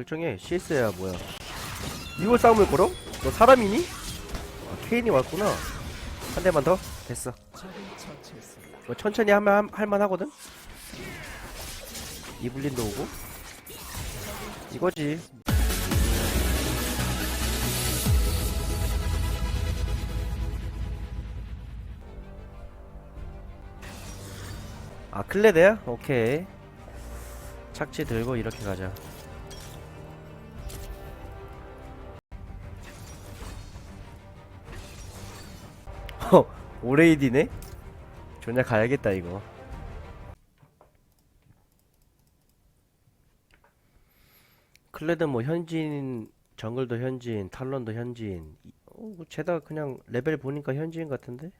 결정해 CS야 뭐야 이걸 싸움을 걸어? 너 사람이니? 아, 케인이 왔구나 한 대만 더? 됐어. 뭐 천천히 하면 할- 할만하거든? 이블린도 오고 이거지 아 클레드야? 오케이 착지 들고 이렇게 가자 오레이디네? 존나 가야겠다 이거. 클레드 뭐 현지인 정글도 현지인 탈론도 현지인. 이- 어, 뭐 죄다 그냥 레벨 보니까 현지인 같은데?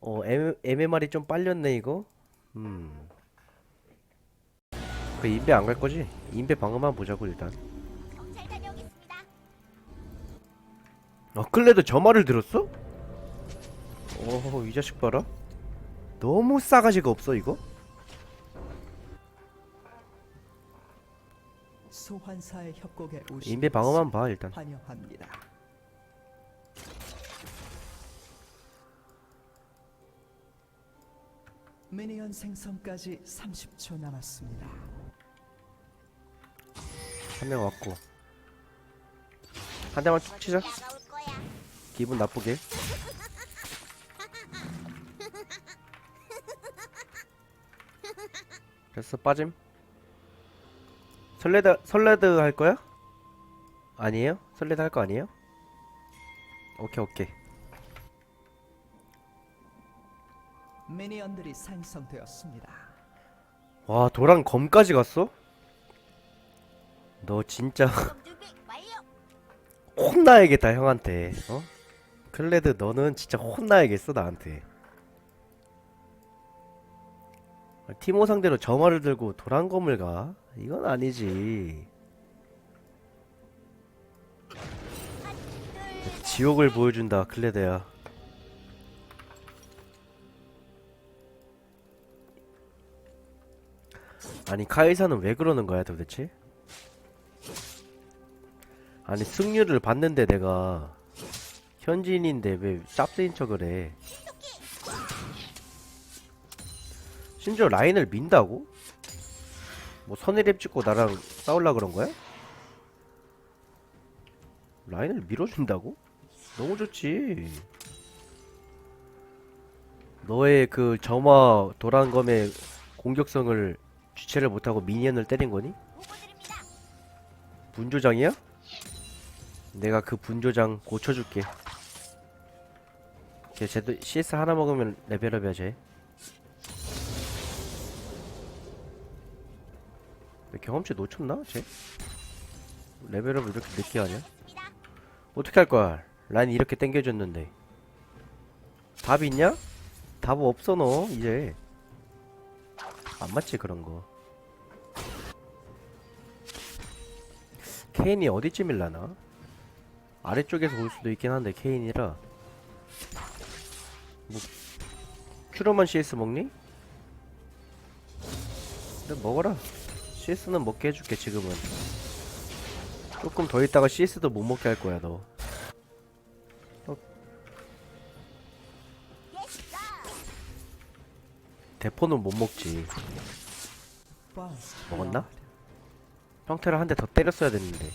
어 M, MMR이 좀 빨렸네 이거? 음그 인베 안 갈 거지? 인베 방어만 보자고 일단 아 클레드 저 말을 들었어? 어이 자식 봐라 너무 싸가지가 없어 이거 소환사의 협곡에 오신 인베 방어만 봐 일단 환영합니다. 미니언 생성까지 30초 남았습니다. 한 명 왔고 한 대만 툭 치자. 기분 나쁘게 됐어 빠짐 설레드 설레드 할 거야? 아니에요? 설레드 할 거 아니에요? 오케이 오케이 미니언들이 생성되었습니다. 와 도랑 검까지 갔어? 너 진짜. 혼나야겠다 형한테 어? 클레드 너는 진짜 혼나야겠어 나한테 티모 상대로 점화를 들고 도란검을 가? 이건 아니지 지옥을 보여준다 클레드야 아니 카이사는 왜 그러는 거야 도대체? 아니 승률을 봤는데 내가 현지인인데 왜 짭새인 척을 해 심지어 라인을 민다고? 뭐 선의랩 찍고 나랑 싸울라 그런 거야? 라인을 밀어준다고? 너무 좋지 너의 그 점화 도란검의 공격성을 주체를 못하고 미니언을 때린 거니? 분조장이야? 내가 그 분조장 고쳐줄게. 걔 쟤도 CS 하나 먹으면 레벨업이야 쟤. 왜 경험치 놓쳤나 쟤? 레벨업을 이렇게 늦게 하냐? 어떻게 할 거야? 라인 이렇게 땡겨줬는데. 답 있냐? 답 없어 너 이제. 안 맞지 그런 거. 케인이 어디쯤일라나? 아래쪽에서 올 수도 있긴 한데 케인이라 뭐 큐로만 CS 먹니? 그래 먹어라. CS는 먹게 해줄게 지금은. 조금 더 있다가 CS도 못 먹게 할 거야 너. 예스. 대포는 못 먹지. 먹었나? 평태를 한 대 더 때렸어야 됐는데.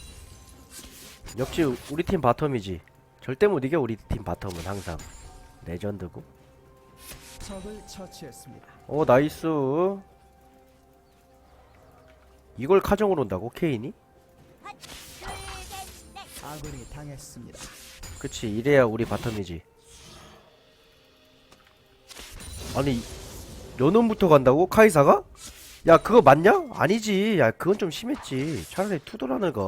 역시 우- 우리 팀 바텀이지. 절대 못 이겨 우리 팀 바텀은 항상 레전드고. 오 나이스 이걸 카정으로 온다고 케인이? 아군이 당했습니다. 그치 이래야 우리 바텀이지 아니 연운부터 간다고? 카이사가? 야 그거 맞냐? 아니지 야 그건 좀 심했지 차라리 투도란을 가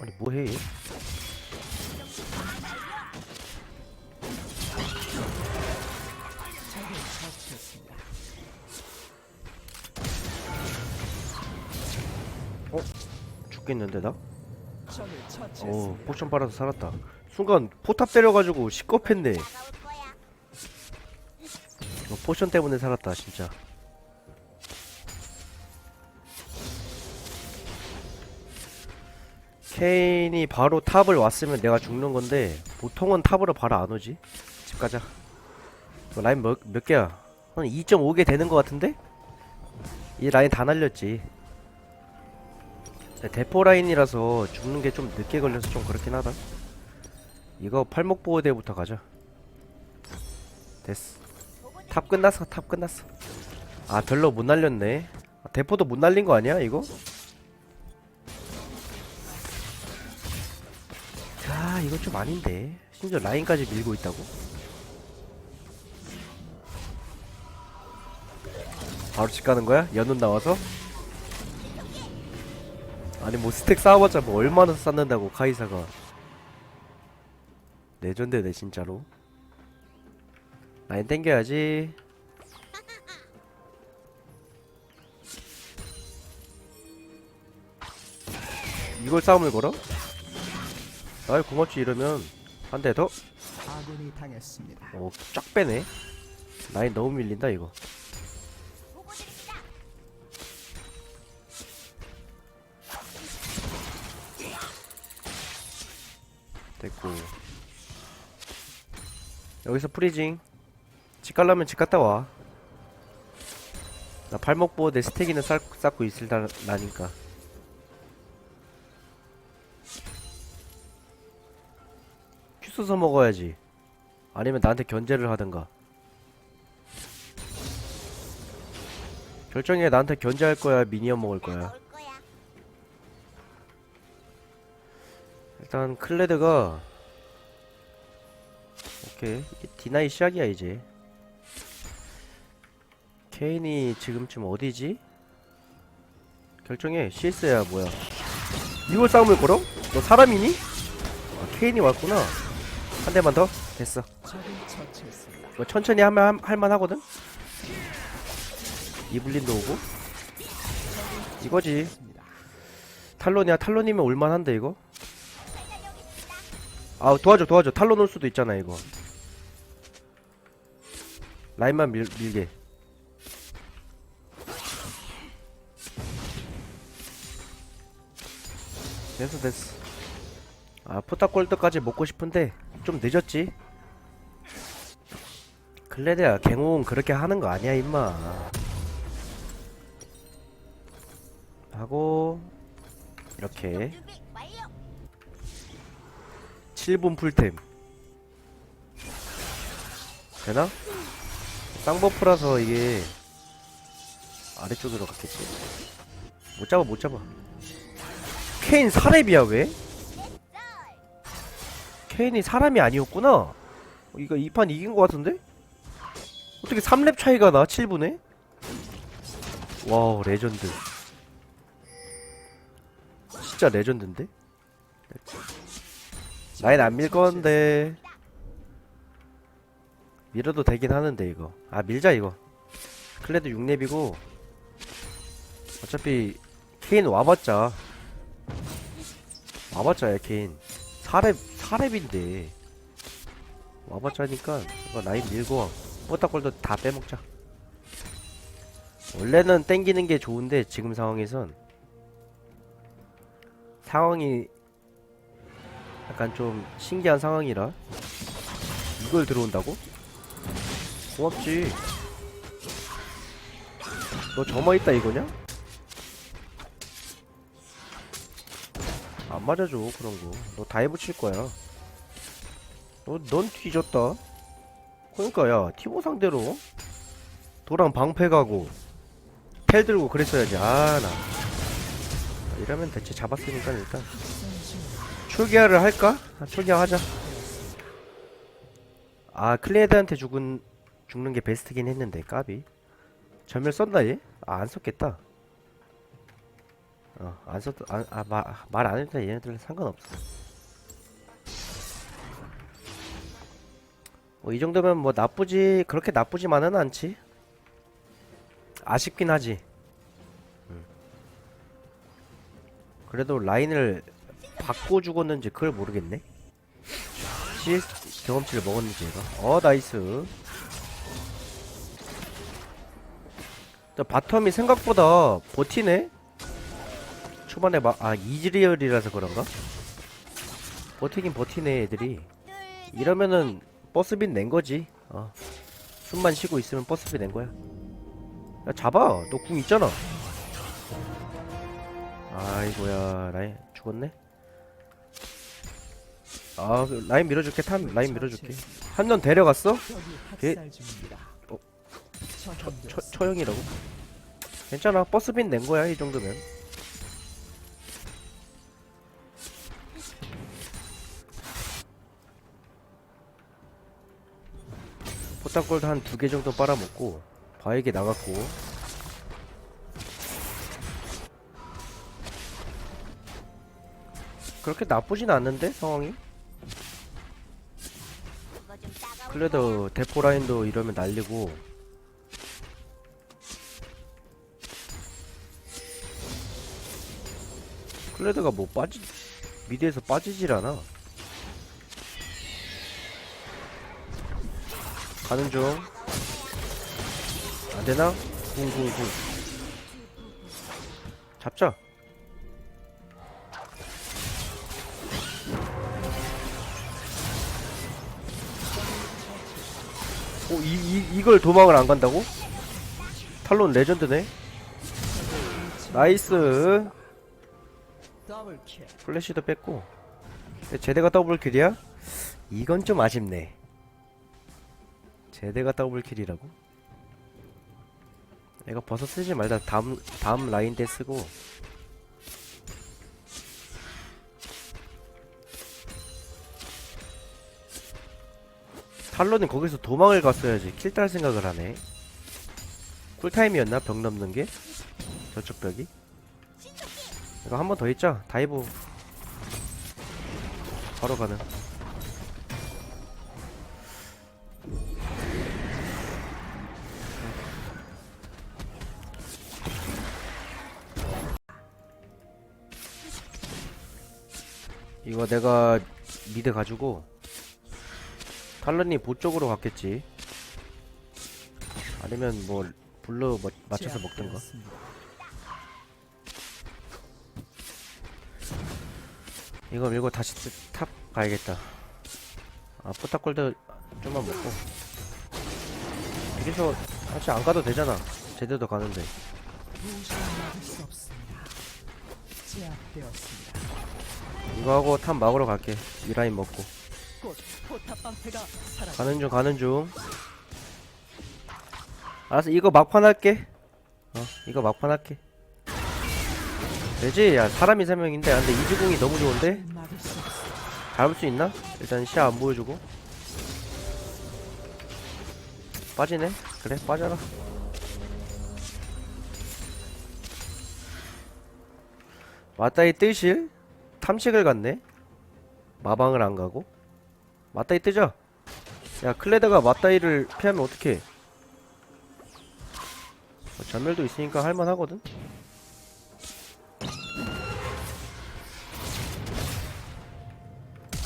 아니 뭐해 죽겠는데 나? 오 포션 빨아서 살았다. 순간 포탑 때려가지고 시겁했네. 어, 포션 때문에 살았다 진짜. 케인이 바로 탑을 왔으면 내가 죽는 건데 보통은 탑으로 바로 안 오지? 집 가자. 뭐, 라인 몇, 몇 개야? 한 2.5개 되는 것 같은데? 이 라인 다 날렸지. 대포 라인이라서 죽는 게 좀 늦게 걸려서 좀 그렇긴 하다 이거 팔목 보호대부터 가자 됐어 탑 끝났어 탑 끝났어 아 별로 못 날렸네 아, 대포도 못 날린 거 아니야 이거? 아 이거 좀 아닌데 심지어 라인까지 밀고 있다고? 바로 집 가는 거야? 연운 나와서? 아니 뭐 스택 쌓아봤자 뭐 얼마나 쌓는다고 카이사가 레전드네 진짜로 라인 땡겨야지 이걸 싸움을 걸어? 아이 고맙지 이러면 한 대 더? 아군이 당했습니다. 어, 쫙 빼네. 라인 너무 밀린다, 이거. 됐고. 여기서 프리징. 집 갈라면 집 갔다 와. 나 발목 보호 내 스택이는 쌓, 쌓고 있을 다, 나니까. 큐 써서 먹어야지. 아니면 나한테 견제를 하든가. 결정해 나한테 견제할 거야 미니언 먹을 거야 일단 클레드가 오케이 디나이 시작이야 이제 케인이 지금쯤 어디지? 결정해 CS야 뭐야 이걸 싸움을 걸어? 너 사람이니? 아, 케인이 왔구나 한 대만 더? 됐어. 이거 천천히 하면 할- 할만하거든? 이블린도 오고 이거지. 탈론이야 탈론이면 올만한데 이거 아 도와줘 도와줘. 탈론 올 수도 있잖아 이거. 라인만 밀, 밀게. 됐어 됐어. 아 포타골드까지 먹고 싶은데 좀 늦었지? 클레드야 갱홍 그렇게 하는 거 아니야 임마. 하고 이렇게. 7분 풀템 되나? 쌍버프라서 이게 아래쪽으로 갔겠지 못 잡아 못 잡아 케인 사렙이야 왜? 케인이 사람이 아니었구나 어, 이거 2판 이긴 것 같은데? 어떻게 3렙 차이가 나 7분에? 와우 레전드 진짜 레전드인데? 라인 안 밀 건데. 밀어도 되긴 하는데 이거. 아 밀자 이거. 클레드 6렙이고 어차피 케인 와봤자. 와봤자야 케인. 4렙 4렙인데. 와봤자니까 이거 라인 밀고 뽀딱골도 다 빼먹자. 원래는 땡기는 게 좋은데 지금 상황에선 상황이 약간 좀 신기한 상황이라 이걸 들어온다고? 고맙지. 너 점화 있다 이거냐? 안 맞아줘 그런 거 너 다이브 칠 거야. 너, 넌 뒤졌다. 그러니까 야 티모 상대로 도랑 방패 가고 텔 들고 그랬어야지. 아나. 이러면 대체 잡았으니까 일단 출기화를 할까? 아, 출기화 하자. 아 클레드한테 죽은 죽는 게 베스트긴 했는데 까비. 전멸 썼나 얘? 아 안 썼겠다. 어 안 썼 아말 안 해도 얘네들은 상관없어. 뭐 이 정도면 뭐 나쁘지 그렇게 나쁘지만은 않지. 아쉽긴 하지. 음. 그래도 라인을 받고 죽었는지 그걸 모르겠네. CS 경험치를 먹었는지 얘가. 어 나이스. 저 바텀이 생각보다 버티네. 초반에 막 아 이즈리얼이라서 그런가? 버티긴 버티네 애들이. 이러면은 버스빈 낸 거지 어 숨만 쉬고 있으면 버스빈 낸 거야 야 잡아 너 궁 있잖아 아이고야 라인 죽었네 아 라인 밀어줄게 탐 라인 밀어줄게 한 년 데려갔어? 예. 중입니다. 어. 처, 처형되었습니다. 처형이라고? 괜찮아 버스빈 낸 거야 이 정도면 포탑골드 한 두 개 정도 빨아먹고 바에게 나갔고 그렇게 나쁘진 않는데 상황이 그래도 대포 라인도 이러면 날리고. 클레드가 뭐 빠지 미드에서 빠지질 않아. 가는 중. 안되나? 궁궁궁 잡자 이, 이, 이걸 도망을 안 간다고? 탈론 레전드네. 나이스. 플래시도 뺐고. 제대가 더블킬이야? 이건 좀 아쉽네. 제대가 더블킬이라고? 내가 버섯 쓰지 말자. 다음, 다음 라인 때 쓰고. 탈론은 거기서 도망을 갔어야지. 킬 딸 생각을 하네. 쿨타임이었나? 벽 넘는 게? 저쪽 벽이? 이거 한 번 더 있자. 다이브. 바로 가는. 이거 내가 미드 가지고 탈런이 보 쪽으로 갔겠지. 아니면 뭐 불러 뭐- 맞춰서. 제압되었습니다. 이거 밀고 다시 뜨- 탑 가야겠다. 아, 포탑골드 좀만 먹고. 여기서 사실 안 가도 되잖아. 제대로 가는데. 이거 하고 탑 막으러 갈게. 이 라인 먹고. 가는 중, 가는 중. 알았어, 이거 막판 할게. 어, 이거 막판 할게. 되지? 야, 사람이 세 명인데. 아, 근데 이주공이 너무 좋은데? 잡을 수 있나? 일단 시야 안 보여주고 빠지네? 그래 빠져라 맞다이 뜨실? 탐식을 갔네? 마방을 안 가고? 맞다이 뜨자 야 클레드가 맞다이를 피하면 어떡해 뭐 전멸도 있으니까 할만하거든?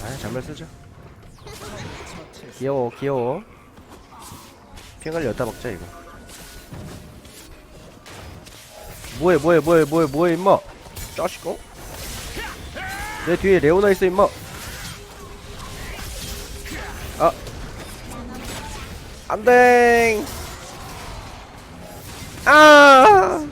아 전멸 처치했습니다. 귀여워 귀여워 핑을 여다 먹자 이거 뭐해 뭐해 뭐해 뭐해 뭐해 임마 짜식 어? 내 뒤에 레오나 있어 임마 안돼. 아.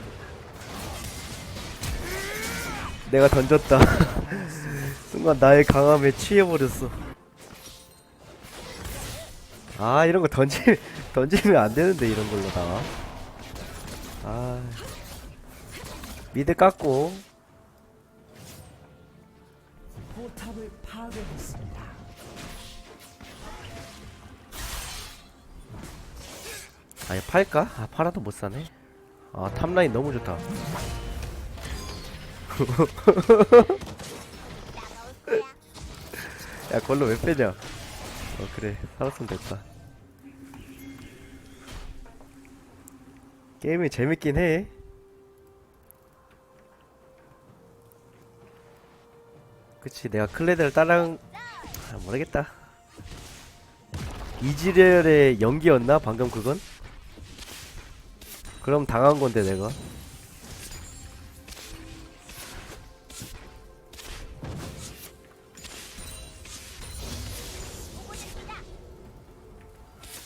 내가 던졌다. 순간 나의 강함에 취해버렸어. 아 이런 거 던지 던지면 안 되는데 이런 걸로 다. 아. 미드 깎고. 포탑을 파괴했습니다. 아니 팔까? 아 팔아도 못 사네. 아 탑라인 너무 좋다. 야 걸로 왜 빼냐? 어 그래 살았으면 됐다. 게임이 재밌긴 해. 그치 내가 클레드를 따라한 아, 모르겠다. 이지렐의 연기였나 방금 그건? 그럼 당한 건데 내가?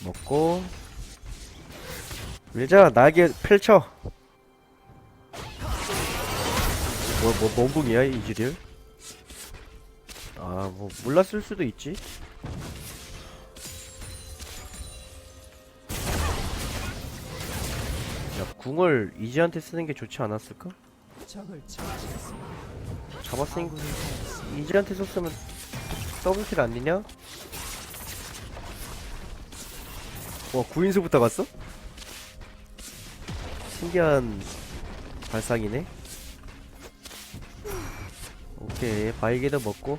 먹고. 밀자 나에게 펼쳐. 뭐뭐 뭐, 뭐 멍붕이야 이즈리얼 아뭐 몰랐을 수도 있지. 궁을 이지한테 쓰는 게 좋지 않았을까? 잡았으니까 이지한테 썼으면 더블킬 아니냐? 와 구인수부터 갔어? 신기한 발상이네 오케이 바이게도 먹고.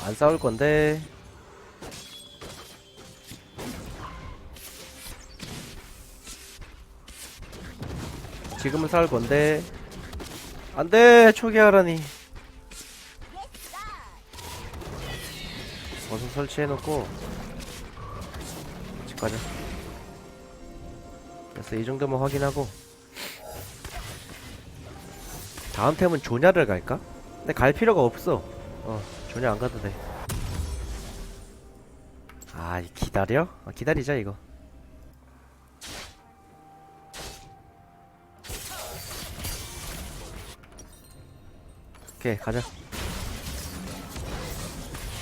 안 싸울 건데 지금은 싸울 건데. 안돼 초기하라니. 버섯 설치해놓고. 집 가자. 그래서 이 정도만 확인하고. 다음 템은 조냐를 갈까? 근데 갈 필요가 없어. 어 조냐 안 가도 돼. 아, 기다려? 아, 기다리자, 이거. 오케이, 가자.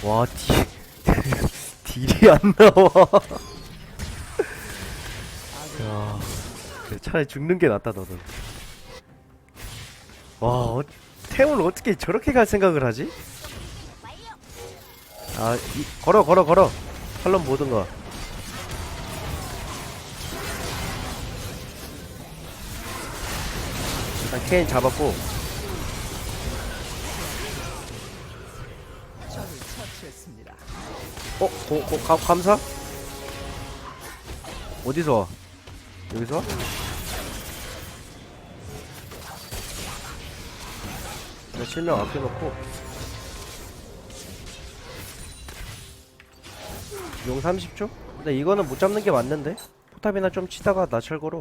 와, 딜, 딜이 안 나와. 야, 차라리 죽는 게 낫다, 너는. 와, 어, 템을 어떻게 저렇게 갈 생각을 하지? 아, 이, 걸어, 걸어, 걸어. 팔런 뭐든가. 일단 케인 잡았고, 고, 고, 감, 감사? 어디서 와? 여기서 와? 나 실명 아껴놓고 용 30초? 근데 이거는 못 잡는 게 맞는데? 포탑이나 좀 치다가 나 철거로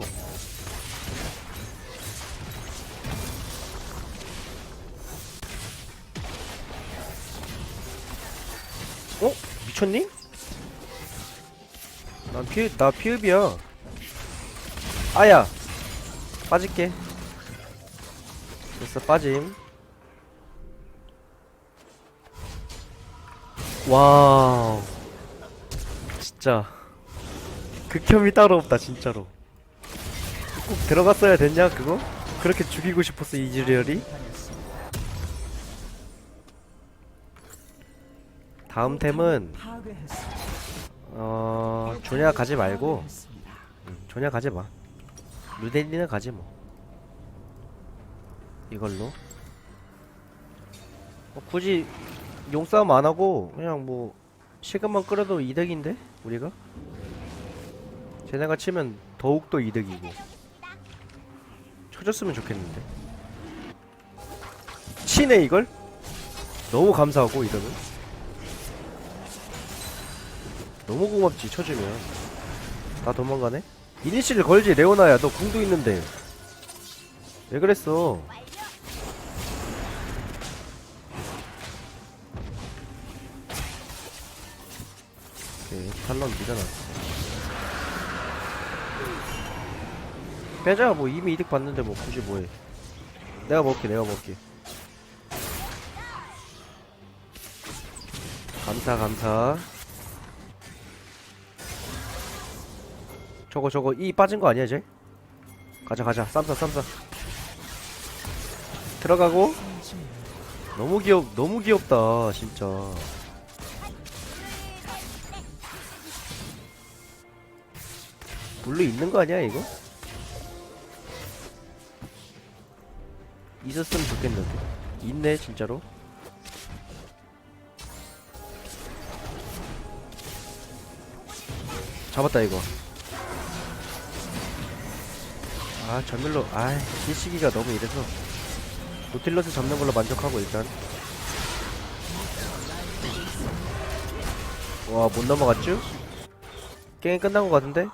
어? 미쳤니? 난 피, 나 피읍이야. 아야! 빠질게. 됐어, 빠짐. 와우. 진짜. 극혐이 따로 없다, 진짜로. 꼭 들어갔어야 됐냐, 그거? 그렇게 죽이고 싶었어, 이즈리얼이? 다음 템은. 어, 조냐 가지 말고, 파괴했습니다. 음, 조냐 가지 마. 루데리는 가지 뭐. 이걸로. 어, 굳이 용싸움 안 하고 그냥 뭐 시간만 끌어도 이득인데 우리가? 쟤네가 치면 더욱더 이득이고. 쳐줬으면 좋겠는데. 치네 이걸? 너무 감사하고 이러면. 너무 고맙지 쳐주면. 나 도망가네? 이니시를 걸지 레오나야. 너 궁도 있는데. 왜 그랬어? 오케이 탈론 밀어놨어. 빼자 뭐. 이미 이득 봤는데 뭐 굳이 뭐해. 내가 먹게 내가 먹게. 감사 감사 저거 저거 이 빠진 거 아니야 이제? 가자 가자. 쌈싸 쌈싸. 들어가고. 너무 귀엽 너무 귀엽다 진짜. 블루 있는 거 아니야 이거? 있었으면 좋겠는데. 있네 진짜로. 잡았다 이거 아 전멸로 아이 일시기가 너무 이래서 노틸러스 잡는 걸로 만족하고 일단 와 못 넘어갔죠? 게임 끝난 것 같은데?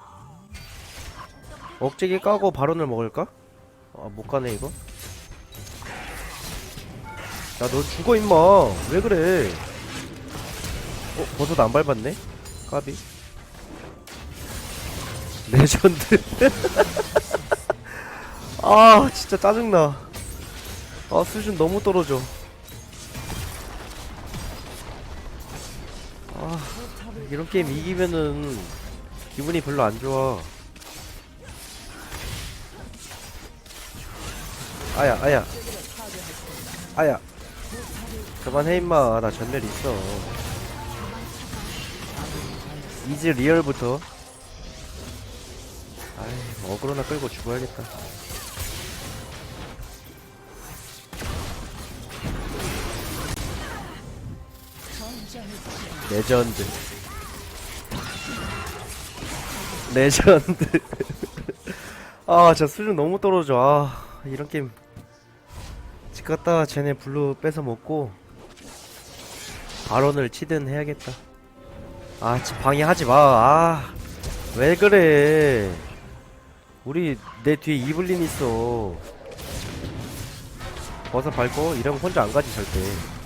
억제기 까고 바론을 먹을까? 아 못 가네 이거 야 너 죽어 임마 왜 그래 어, 버섯 안 밟았네? 까비. 레전드. 아, 진짜 짜증나. 아, 수준 너무 떨어져. 아, 이런 게임 이기면은 기분이 별로 안 좋아. 아야, 아야. 아야. 그만해, 임마. 나 전멸 있어. 이즈 리얼부터. 아이, 어그로나 끌고 죽어야겠다. 레전드. 레전드. 아, 저 수준 너무 떨어져. 아, 이런 게임. 집 갔다가 쟤네 블루 뺏어 먹고, 발언을 치든 해야겠다. 아, 집 방해하지 마. 아, 왜 그래. 우리, 내 뒤에 이블린 있어. 벗어 밟고, 이러면 혼자 안 가지, 절대.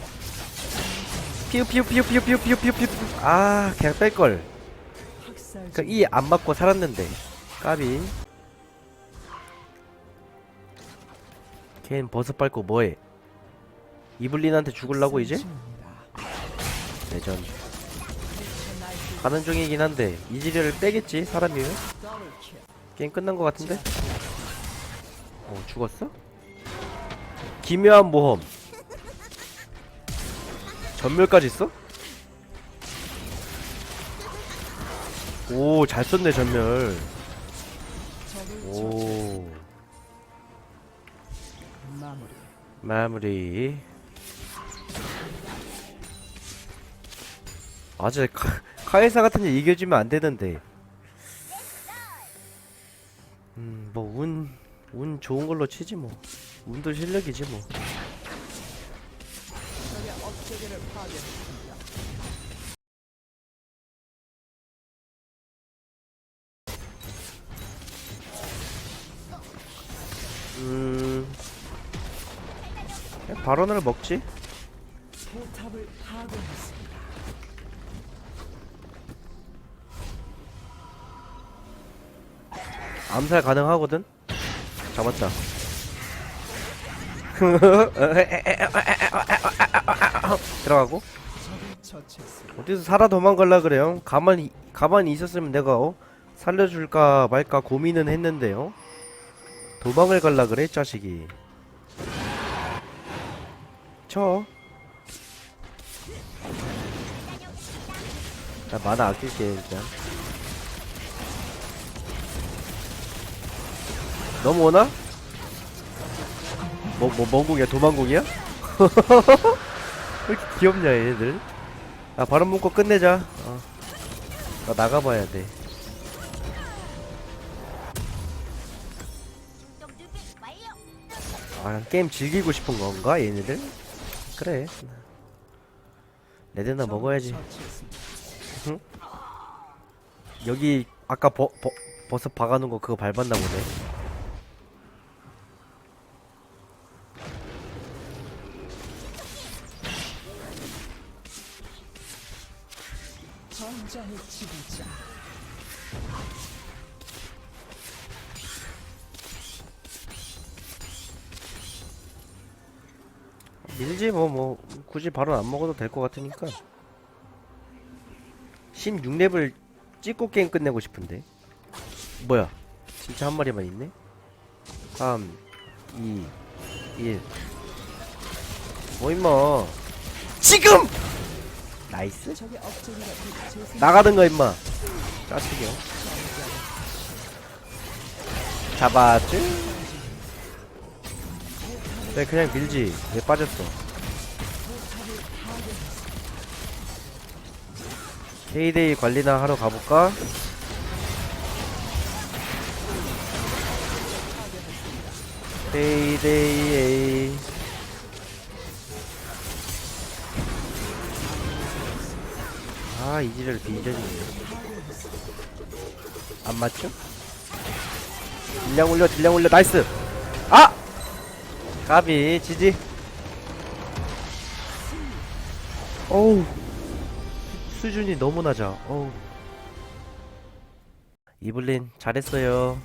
피우 피우 피우 피우 피우 피우 피우 피우 아 그냥 뺄걸 그니까 이안 맞고 살았는데 까비 걘 버섯 밟고 뭐해 이블린한테 죽을라고 이제? 레전드 가는 중이긴 한데 이지리를 빼겠지 사람이면. 게임 끝난 것 같은데? 어 죽었어? 기묘한 모험 전멸까지 있어? 오 잘 썼네 전멸. 오. 마무리. 아주 카, 카이사 같은 일 이겨주면 안 되는데. 음 뭐 운 운 좋은 걸로 치지 뭐. 운도 실력이지 뭐 파괴했습니다. 음. 그냥 발언을 먹지? 포탑을 파괴했습니다. 암살 가능하거든? 잡았다. 들어가고. 어디서 살아 도망갈라 그래요? 가만히 가만히 있었으면 내가 어? 살려줄까 말까 고민은 했는데요. 도망을 갈라 그래 자식이. 쳐. 나 만화 아낄게 일단. 넘어오나? 뭐, 뭐, 뭔 공이야? 도망공이야? 왜 이렇게 귀엽냐, 얘네들? 아, 바람 먹고 끝내자. 어. 나 나가봐야 돼. 아, 게임 즐기고 싶은 건가, 얘네들? 그래. 레드나 먹어야지. 처치했습니다. 여기, 아까 버, 버, 버섯 박아놓은 거 그거 밟았나 보네. 전장의 지도자. 밀지 뭐, 뭐, 굳이 바로 안 먹어도 될 것 같으니까. 16렙을 찍고 게임 끝내고 싶은데. 뭐야? 진짜 한 마리만 있네? 3, 2, 1. 뭐, 임마. 지금! 나이스? 나가든가, 임마. 짜식이요. 잡았지? 왜 그냥 밀지? 왜 빠졌어? 데이데이 관리나 하러 가볼까? 데이데이 아 이지를 비전이네 안 맞죠? 딜량 올려 딜량 올려 나이스 아! 까비 지지 어우 수준이 너무 낮아. 어우. 이블린 잘했어요.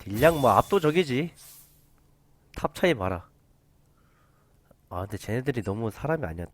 딜량 뭐 압도적이지. 탑 차이 봐라. 아 근데 쟤네들이 너무 사람이 아니야.